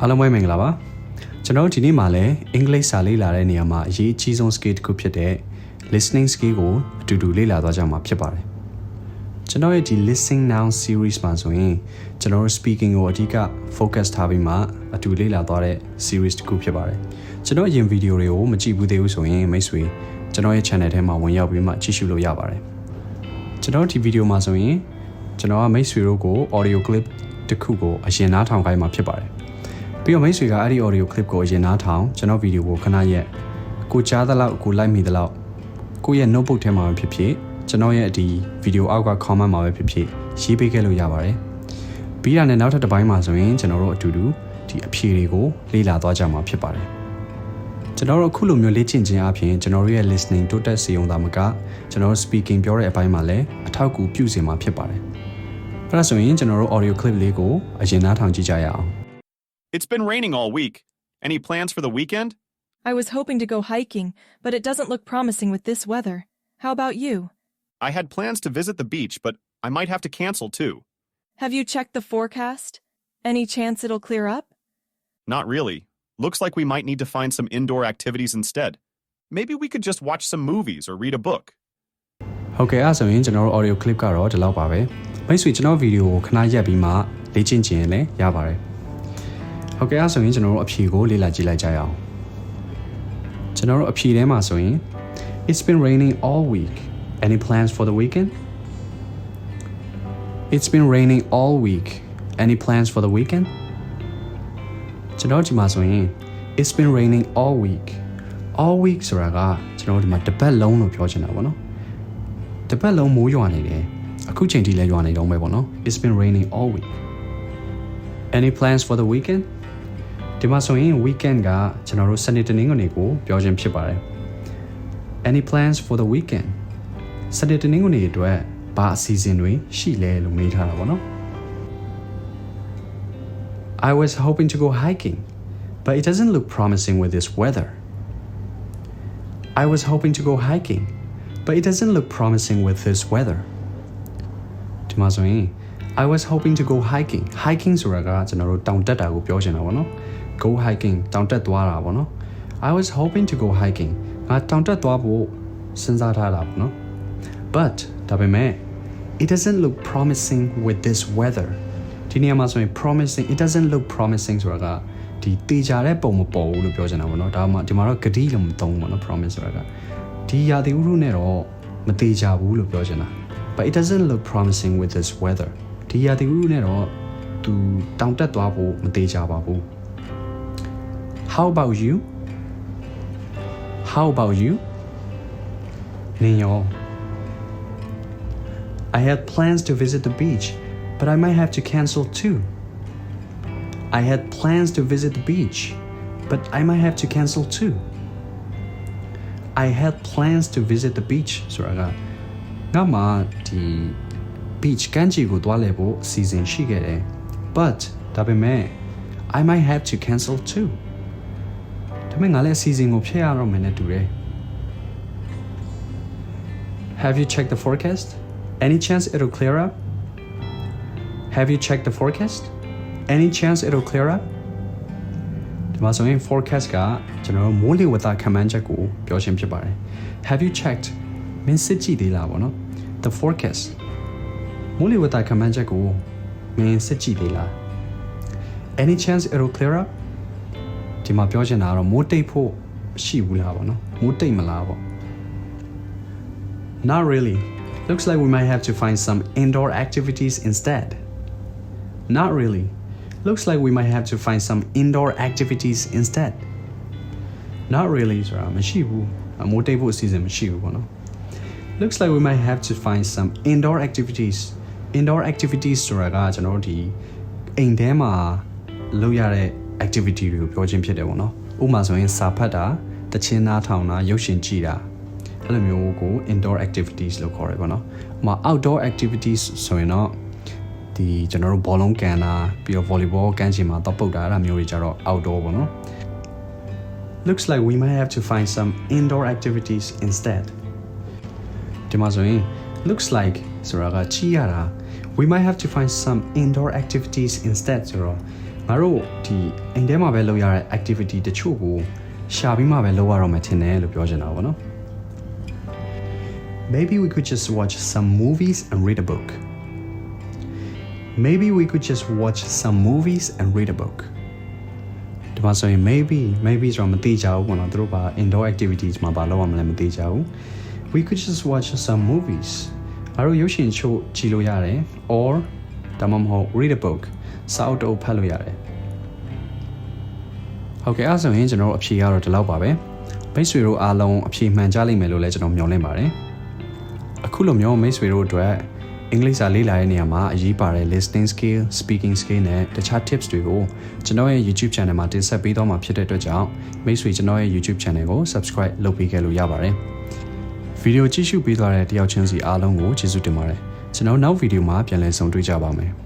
အားလုံးပဲမင်္ဂလာပါကျွန်တော်ဒီနေ့မှာလည်းအင်္ဂလိပ်စာလေ့လာတဲ့နေရာမှာအရေးအကြီးဆုံး skill တစ်ခုဖြစ်တဲ့ listening skill ကိုအတူတူလေ့လာသွားကြမှာဖြစ်ပါတယ်ကျွန်တော်ရဲ့ဒီ listening now series မှာဆိုရင်ကျွန်တော်တို့ speaking ကိုအဓိက focus ထားပြီးမှအတူလေ့လာသွားတဲ့ series တစ်ခုဖြစ်ပါတယ်ကျွန်တော်အရင်ဗီဒီယိုတွေကိုမကြည့်ဘူးသေးဘူးဆိုရင်မိတ်ဆွေကျွန်တော်ရဲ့ channel ထဲမှာဝင်ရောက်ပြီးမှကြည့်ရှုလို့ရပါတယ်ကျွန်တော်ဒီဗီဒီယိုမှာဆိုရင်ကျွန်တော်ကမိတ်ဆွေတို့ကို audio clip တစ်ခုကိုအရင်နားထောင်ခိုင်းမှာဖြစ်ပါတယ် ပြီးတော့မိတ်ဆွေကအဲ့ဒီ audio clip ကိုအရင်နားထောင်ကျွန်တော်ဗီဒီယိုကိုခဏရက်ကိုကြားသလောက်ကိုလိုက်မိသလောက်ကိုယ့်ရဲ့ notebook ထဲမှာပဲဖြစ်ဖြစ်ကျွန်တော်ရဲ့ဒီဗီဒီယိုအောက်က comment မှာပဲဖြစ်ဖြစ်ရေးပေးခဲ့လို့ရပါတယ်ပြီးတာနဲ့နောက်ထပ်တစ်ပိုင်းမှာဆိုရင်ကျွန်တော်တို့အတူတူဒီအဖြေတွေကိုလေ့လာသွားကြမှာဖြစ်ပါတယ်ကျွန်တော်တို့အခုလိုမျိုးလေ့ကျင့်ခြင်းအပြင်ကျွန်တော်တို့ရဲ့ listening တိုးတက်စေုံသာမကကျွန်တော်တို့ speaking ပြောတဲ့အပိုင်းမှာလည်းအထောက်အကူပြုစေမှာဖြစ်ပါတယ်အဲ့ဒါဆိုရင်ကျွန်တော်တို့ audio clip လေးကိုအရင်နားထောင်ကြည့်ကြရအောင် It's been raining all week. Any plans for the weekend? I was hoping to go hiking, but it doesn't look promising with this weather. How about you? I had plans to visit the beach, but I might have to cancel too. Have you checked the forecast? Any chance it'll clear up? Not really. Looks like we might need to find some indoor activities instead. Maybe we could just watch some movies or read a book. ဟုတ်ကဲ့အဲ့ဒါဆိုရင်ကျွန်တော်တို့ audio clip ကတော့ဒီလောက်ပါပဲမိတ်ဆွေကျွန်တော်ဗီဒီယိုကိုခဏရက်ပြီးမှလေ့ကျင့်ခြင်းလည်းရပါတယ် ဟုတ်ကဲ့အဲ့ဒါဆိုရင်ကျွန်တော်တို့အဖြေကိုလေ့လာကြည့်လိုက်ကြရအောင်ကျွန်တော်တို့အဖြေထဲမှာဆိုရင် It's been raining all week any plans for the weekend It's been raining all week any plans for the weekend ကျွန်တော်ဒီမှာဆိုရင် It's been raining all week all week ဆိုတာကကျွန်တော်တို့ဒီမှာတစ်ပတ်လုံးလို့ပြောချင်တာပေါ့နော်တပတ်လုံးမိုးရွာနေတယ်အခုချိန်ထိလည်းရွာနေတော့မယ်ပေါ့နော် It's been raining all week Any plans for the weekend ဒီမှာဆိုရင် weekend ကကျွန်တော်တို့စနေတနင်္ဂနွေကိုပြောခြင်းဖြစ်ပါတယ် Any plans for the weekend စနေတနင်္ဂနွေအတွက်ဘာအစီအစဉ်တွေရှိလဲလို့မေးထားတာပေါ့နော် I was hoping to go hiking but it doesn't look promising with this weather I was hoping to go hiking but it doesn't look promising with this weather ဒီမှာဆိုရင် I was hoping to go hiking hiking ဆိုတာကကျွန်တော်တို့တောင်တက်တာကိုပြောချင်တာပေါ့နော် go hiking တောင်တက်သွားတာပေါ့နော် I was hoping to go hiking ငါတောင်တက်သွားဖို့စဉ်းစားထားတာပေါ့နော် but ဒါပေမဲ့ it doesn't look promising with this weather ဒီနေရာမှာဆိုရင် promising it doesn't look promising ဆိုတာကဒီတေချာတဲ့ပုံမပေါ်ဘူးလို့ပြောချင်တာပေါ့နော်ဒါမှဒီမှာတော့ဂတိလို့မသုံးဘူးပေါ့နော် promise ဆိုတာကဒီရာသီဥတုနဲ့တော့မတေချာဘူးလို့ပြောချင်တာ but it doesn't look promising with this weather ဒီရာသီဥတုနဲ့တော့သူတောင်တက်သွားဖို့မတေချာပါဘူး how about you how about you နင်ရော I had plans to visit the beach, but I might have to cancel too. I had plans to visit the beach, but I might have to cancel too. I had plans to visit the beach ဆိုတာကငါမှဒီ beach ကမ်းခြေကိုသွားလည်ဖို့အစီအစဉ်ရှိခဲ့တယ် but ဒါပေမဲ့ I might have to cancel too ဒါပေ မဲ့ငါလည်းအစီအစဉ်ကိုဖျက်ရတော့မယ်နဲ့တူတယ် Have you checked the forecast? Any chance it'll clear up? Have you checked the forecast? Any chance it'll clear up? ဒီမှာဆိုရင် forecast ကကျွန်တော်တို့မိုးလေဝသခန့်မှန်းချက်ကိုပြောခြင်းဖြစ်ပါတယ် Have you checked မင်းစစ်ကြည့်သေးလားပေါ့နော် The forecast မိုးလေဝသခန့်မှန်းချက်ကိုမင်းစစ်ကြည့်သေးလား Any chance it'll clear up ဒီမှာပြောချင်တာကတော့မိုးတိတ်ဖို့ရှိဘူးလားပေါ့နော်မိုးတိတ်မလားပေါ့ Not really. Looks like we might have to find some indoor activities instead. Not really. Looks like we might have to find some indoor activities instead. Not really ဆိုတာမရှိဘူးအမိုးတိတ်ဖို့အစီအစဉ်မရှိဘူးပေါ့နော် Looks like we might have to find some indoor activities. Indoor activities ဆိုတာကကျွန်တော်တို့ဒီအိမ်ထဲမှာလုပ်ရတဲ့ activity တွေကိုပြောခြင်းဖြစ်တယ်ပေါ့နော်ဥပမာဆိုရင်စာဖတ်တာတချင်းနားထောင်တာရုပ်ရှင်ကြည့်တာအဲ့လိုမျိုးကို indoor activities လို့ခေါ်တယ်ပေါ့နော်ဥပမာ outdoor activities ဆိုရင်တော့ဒီကျွန်တော်တို့ဘောလုံးကန်တာပြီးတော့ volleyball ကန်ချင်မှာတော့ပုတ်တာအဲ့ဒါမျိုးတွေကြတော့ outdoor ပေါ့နော် Looks like we might have to find some indoor activities instead ဒီမှာဆိုရင် looks like ဆိုတာကချီရတာ we might have to find some indoor activities instead ဆိုတော့ ငါတို့ဒီအိမ်ထဲမှာပဲလုပ်ရတဲ့ activity တချို့ကိုရှာပြီးမှပဲလုပ်ရတော့မယ်ထင်တယ်လို့ပြောချင်တာပေါ့နော် Maybe we could just watch some movies and read a book. Maybe we could just watch some movies and read a book. ဒီမှာဆိုရင် maybe maybe ဆိုတော့မသိကြဘူးပေါ့နော်သူတို့ပါ indoor activities မှာဘာလုပ်ရမလဲမသိကြဘူး We could just watch some movies ငါတို့ရုပ်ရှင်ချို့ကြည့်လို့ရတယ် or ဒါမှမဟုတ် read a book စာအုပ်တစ်အုပ်ဖတ်လို့ရတယ်ဟုတ်ကဲ့အဲ့ဒါဆိုရင်ကျွန်တော်တို့အဖြေကတော့ဒီလောက်ပါပဲမိတ်ဆွေတို့အားလုံးအဖြေမှန်ကြလိမ့်မယ်လို့လည်းကျွန်တော်မျှော်လင့်ပါတယ်အခုလိုမျိုးမိတ်ဆွေတို့အတွက်အင်္ဂလိပ်စာလေ့လာတဲ့နေရာမှာအရေးပါတဲ့ listening skill, speaking skill နဲ့တခြား tips တွေကိုကျွန်တော်ရဲ့ YouTube channel မှာတင်ဆက်ပေးသွားမှာဖြစ်တဲ့အတွက်ကြောင့်မိတ်ဆွေကျွန်တော်ရဲ့ YouTube channel ကို subscribe လုပ်ပေးခဲ့လို့ရပါတယ်။ဗီဒီယိုကြည့်ရှုပေးသွားတဲ့တယောက်ချင်းစီအားလုံးကိုကျေးဇူးတင်ပါတယ်။ကျွန်တော်နောက်ဗီဒီယိုမှာပြန်လည်ဆုံတွေ့ကြပါမယ်။